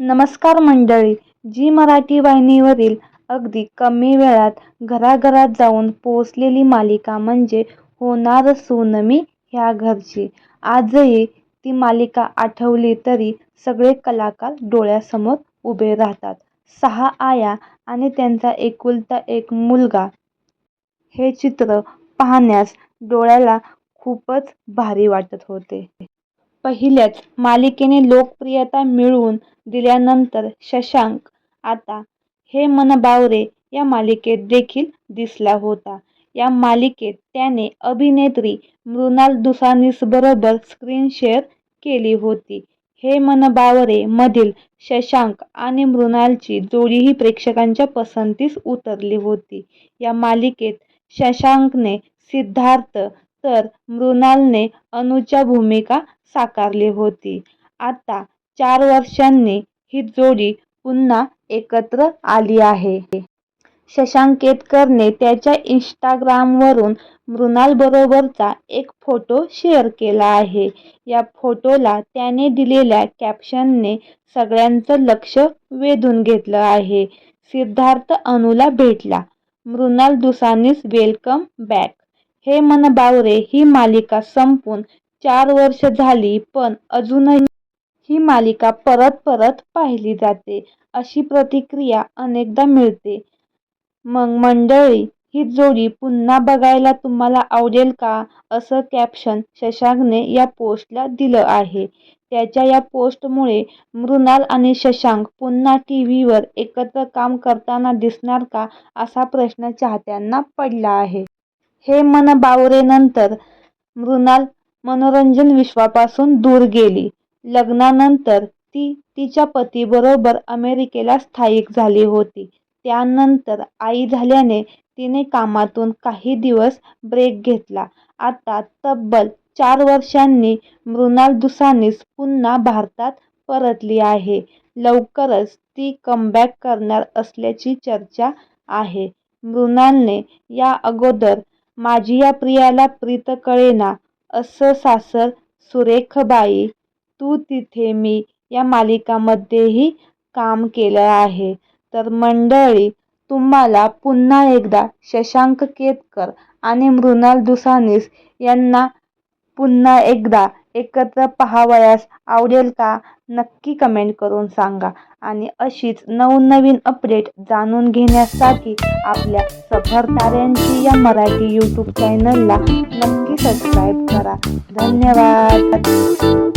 नमस्कार मंडळी जी मराठी वाहिनीवरील अगदी कमी वेळात घराघरात जाऊन पोहोचलेली मालिका म्हणजे होणार सोनमी ह्या घरची. आजही ती मालिका आठवली तरी सगळे कलाकार डोळ्यासमोर उभे राहतात. सहा आया आणि त्यांचा एकुलता एक मुलगा. हे चित्र पाहण्यास डोळ्याला खूपच भारी वाटत होते. पहिल्याच मालिकेने लोकप्रियता मिळवून दिल्यानंतर शशांक आता हे मन बावरे या मालिकेत देखील दिसला होता. या मालिकेत त्याने अभिनेत्री मृणाल दुसानीसबरोबर स्क्रीन शेअर केली होती. हे मन बावरे मधील शशांक आणि मृणालची जोडीही प्रेक्षकांच्या पसंतीस उतरली होती. या मालिकेत शशांकने सिद्धार्थ तर मृणालने अनुच्या भूमिका साकारली होती. आता चार वर्षांनी ही जोडी पुन्हा एकत्र आली आहे. शशांक केतकरने त्याच्या इन्स्टाग्रामवरून मृणालबरोबरचा एक फोटो शेअर केला आहे. या फोटोला त्याने दिलेल्या कॅप्शनने सगळ्यांचं लक्ष वेधून घेतलं आहे. सिद्धार्थ अनुला भेटला. मृणाल दुसानीस वेलकम बॅक हे मन बावरे ही मालिका संपून चार वर्ष झाली पण अजूनही ही मालिका परत परत पाहिली जाते. अशी प्रतिक्रिया अनेकदा मिळते. मग मंडळी ही जोडी पुन्हा बघायला तुम्हाला आवडेल का? असं कॅप्शन शशांकने या पोस्टला दिलं आहे. त्याच्या या पोस्टमुळे मृणाल आणि शशांक पुन्हा टीव्हीवर एकत्र काम करताना दिसणार का? असा प्रश्न चाहत्यांना पडला आहे. हे मन बावरेनंतर मृणाल मनोरंजन विश्वापासून दूर गेली. लग्नानंतर ती तिच्या पतीबरोबर अमेरिकेला स्थायिक झाली होती. त्यानंतर आई झाल्याने तिने कामातून काही दिवस ब्रेक घेतला. आता तब्बल चार वर्षांनी मृणाल दुसानीस पुन्हा भारतात परतली आहे. लवकरच ती कमबॅक करणार असल्याची चर्चा आहे. मृणालने या अगोदर माझी या प्रियाला प्रीत कळेना असं सासर सुरेखबाई तू तिथे मी या मालिकामध्येही काम केलं आहे. तर मंडळी तुम्हाला पुन्हा एकदा शशांक केतकर आणि मृणाल दुसानीस यांना पुन्हा एकदा एकत्र पहावयास आवडेल का नक्की कमेंट करून सांगा. आणि अशीच नवनवीन अपडेट जाणून घेण्यासाठी आपल्या सफर ताऱ्यांची या मराठी यूट्यूब चॅनलला नक्की सबस्क्राईब करा. धन्यवाद.